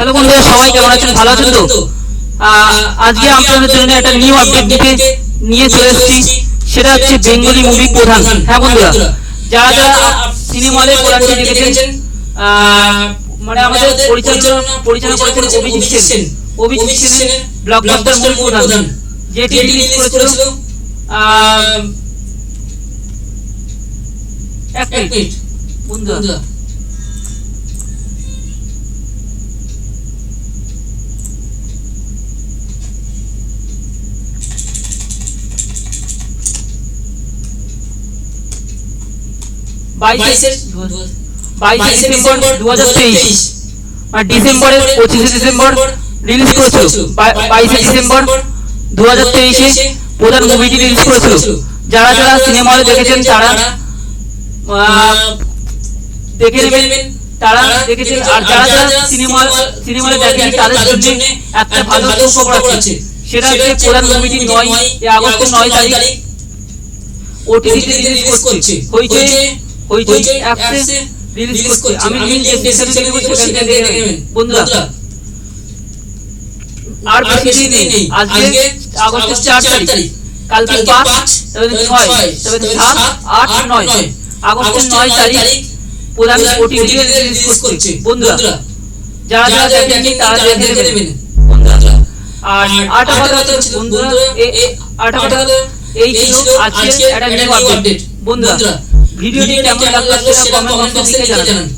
Hello বন্ধুরা, সবাই কেমন আছেন? ভালো আছেন তো? আজকে আপনাদের জন্য একটা নিউ আপডেট দিতে নিয়ে চলে এসেছি। সেটা হচ্ছে বেঙ্গলি মুভি প্রধান। হ্যাঁ বন্ধুরা, যারা যারা সিনেমা হলে প্রধানকে দেখেছেন মানে আমাদের পরিচালনা পরিচালনা করেছেন অভিজিৎ সেন। অভিজিৎ সেনের ব্লকবাস্টার মুভি প্রধান। যেটি রিলিজ করেছিল এক মিনিট বন্ধুরা বাইশে বাইশে ডিসেম্বর দু হাজার তেইশ। ডিসেম্বরের পঁচিশে ডিসেম্বর রিলিজ করেছিল বাইশে ডিসেম্বর দু হাজার তেইশে প্রধান মুভিটি রিলিজ করেছিল যারা যারা সিনেমা হলে দেখেছেন তারা দেখে নেবেন। তারা দেখেছেন। আর যারা যারা সিনেমা সিনেমা হলে দেখেনি তাদের জন্য একটা ভালো সুখবর আছে। সেটা হচ্ছে প্রধান মুভিটি নয় এই আগস্টের নয় তারিখ। ওটিটিতে রিলিজ করছে। হইচই হইচই অ্যাপসে রিলিজ করছে আমি লিংক ডেসক্রিপশনে দেব সেখান থেকে নেবেন। বন্ধুরা আর বেশি দিন নেই। আজকে আগস্টের চার তারিখ। কালকে পাঁচ তারপরে ছয় তারপরে সাত আট নয়। আগস্টের নয় তারিখ প্রধান ওটিটিতে রিলিজ করছে। বন্ধুরা যারা যারা দেখেননি তারা দেখে নেবেন। বন্ধুরা আর আটা কথা বন্ধুরা এ- এ- আটা কথা এই ছিল আজকে একটা নিউ আপডেট বন্ধুরা ভিডিওটি কেমন লাগল সেটা কমেন্ট বক্সে লিখে জানান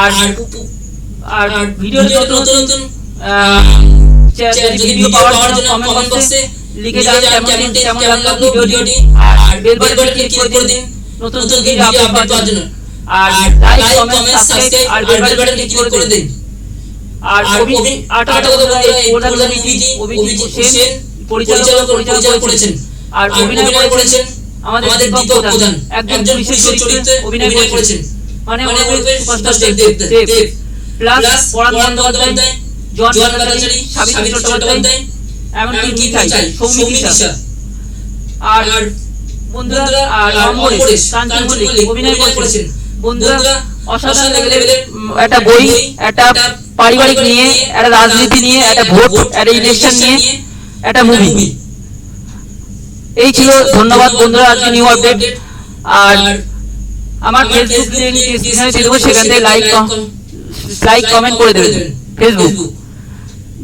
আর আর ভিডিওর নতুন নতুন ভিডিও পাওয়ার জন্য কমেন্ট বক্সে লিখে জানান কেমন লাগল ভিডিওটি। আর বেল বাটনে ক্লিক করে দিন নতুন নতুন ভিডিও আপডেট পাওয়ার জন্য। আর লাইক কমেন্ট সাবস্ক্রাইব আর বেল বাটনে ক্লিক করে দিন। আর অভি আটা আটা কথা প্রধান মুভিটি অভিজিৎ সেন পরিচালক পরিচালনা করেছেন। আর অভিনয় করেছেন আমাদের দীপক প্রধান একজন বিশেষ চরিত্রে অভিনয় করেছেন। মানে সুপারস্টার দেব দেব প্লাস পরাণ বন্দ্যোপাধ্যায় জন সাবিত্রী চট্টোপাধ্যায় এমনকি সৌমিত্রিষা আর বন্ধুরা আর অমরেশ কাঞ্চন মল্লিক অভিনয় করেছেন। বন্ধুরা অসাধারণ লেভেলের একটা বই একটা পারিবারিক নিয়ে একটা রাজনীতি নিয়ে একটা ভোট একটা ইলেকশন নিয়ে একটা মুভি এই ছিল ধন্যবাদ বন্ধুরা আজকে নিউ আপডেট আর আমার ফেসবুক দিয়ে দেবো, সেখান থেকে লাইক লাইক কমেন্ট করে দেবেন ফেসবুক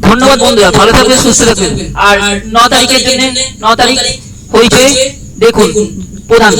ধন্যবাদ বন্ধুরা, ভালো থাকবেন, সুস্থ থাকবেন। আর ন তারিখের দিনে, ন তারিখ হয়েছে, দেখুন, প্রধান।